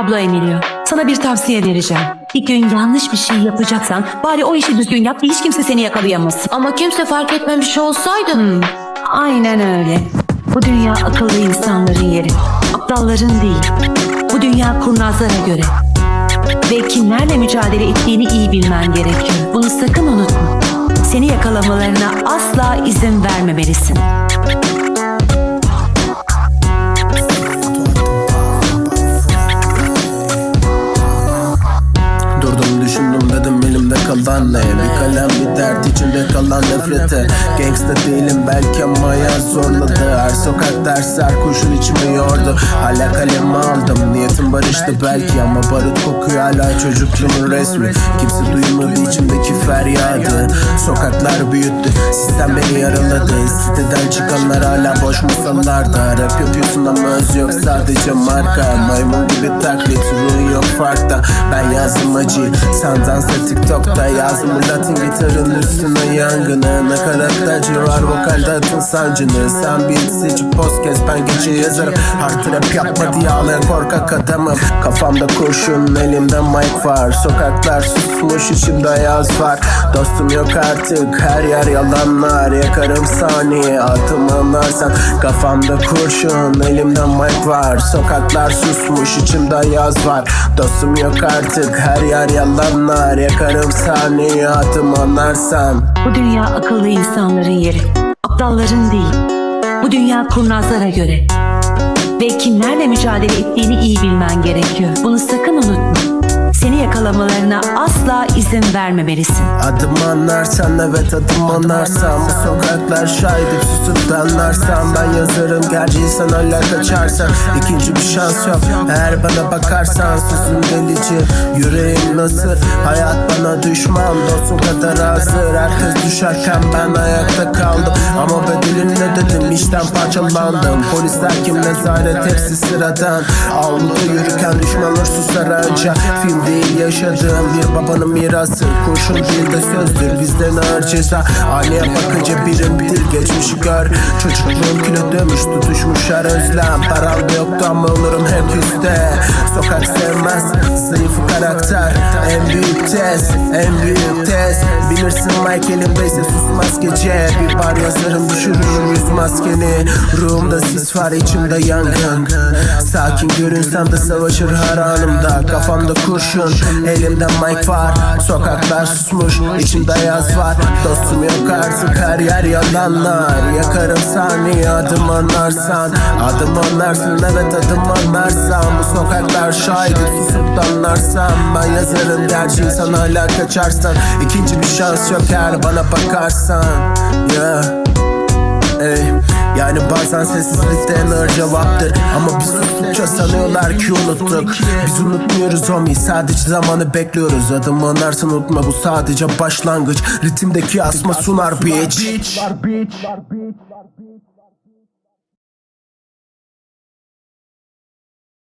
Abla Emilio, sana bir tavsiye vereceğim. Bir gün yanlış bir şey yapacaksan bari o işi düzgün yap hiç kimse seni yakalayamaz. Ama kimse fark etmemiş olsaydı. Hmm, aynen öyle. Bu dünya akıllı insanların yeri. Aptalların değil. Bu dünya kurnazlara göre. Ve kimlerle mücadele ettiğini iyi bilmen gerekiyor. Bunu sakın unutma. Seni yakalamalarına asla izin vermemelisin. Kalan ne Bir kalem bir dert içinde kalan nefrete. Gangsta değilim belki ama hayat zorladı. Her sokak ders her kurşun içimi yordu. Hala kalemi aldım niyetim barıştı belki Ama barut kokuyor hala çocukluğumun resmi. Kimse duymadı içimdeki feryadı. Sokaklar büyüttü sistem beni yaraladı. Siteden çıkanlar hala boş masalarda Rap yapıyorsun ama öz yok sadece marka. Maymun gibi taklit ruhun yok farkta. Ben yazdım acı sen dansa tiktokta Yazdım latin gitarın üstüne yangını. Nakarat acı var vokalde atın sancını. Sen seçip post kes ben gece yazarım. Hard rap yapma diye korkak adamım. Kafamda kurşun elimde mic var. Sokaklar susmuş içimde yaz var. Dostum yok artık her yer yalanlar. Yakarım saniye adım anlarsan. Kafamda kurşun elimde mic var. Sokaklar susmuş içimde yaz var. Dostum yok artık her yer yalanlar. Yakarım saniye adım anlarsan Bu dünya akıllı insanların yeri. Aptalların değil. Bu dünya kurnazlara göre. Ve kimlerle mücadele ettiğini iyi bilmen gerekiyor. Bunu sakın unutma. Seni yakalamalarına asla izin vermemelisin. Adım anlarsan evet adım anlarsan Bu sokaklar susup anlarsan Ben yazarım gerçi sen hala kaçarsan İkinci bir şans yok eğer bana bakarsan. Susun delici yüreğim nasıl? Hayat bana düşman dostum kadar hazır. Herkes düşerken ben ayakta kaldım. Ama bedelini ne dedim işten parçalandım. Polisler kim nezaret? Hepsi sıradan. Avluda yürürken düşmanlar susar anca Film değil yaşadığım bir babanın mirası. Kurşun değil de sözdür bizden ağır ceza. Aynaya bakınca birim dil geçmişi gör Çocukluğum kilo dönmüş tutuşmuş her özlem. Param da yoktu ama olurum hep üstte. Sokak sevmez zayıf karakter. En büyük test en büyük test Bilirsin Mike elimdeyse susmaz gece Bir bar yazarım düşürürüm yüz maskeni. Ruhumda sis var içimde yangın. Sakin görünsem de savaşır her anımda Kafamda kurşun elimde mic var. Sokaklar susmuş içimde yaz var. Dostum yok artık her yer yalanlar. Yakarım saniye adım anlarsan Adım anlarsın evet adım anlarsan Bu sokaklar şahidi susup da anlarsan Ben yazarım gerçeği sen hala kaçarsan İkinci bir şans eğer bana bakarsan. Yeah. Ey, yani bazen sessizlikte en cevaptır. Ama biz sustukça sanıyorlar ki unuttuk. Biz unutmuyoruz homie sadece zamanı bekliyoruz. Adımı anarsın unutma bu sadece başlangıç. Ritimdeki asma sunar bitch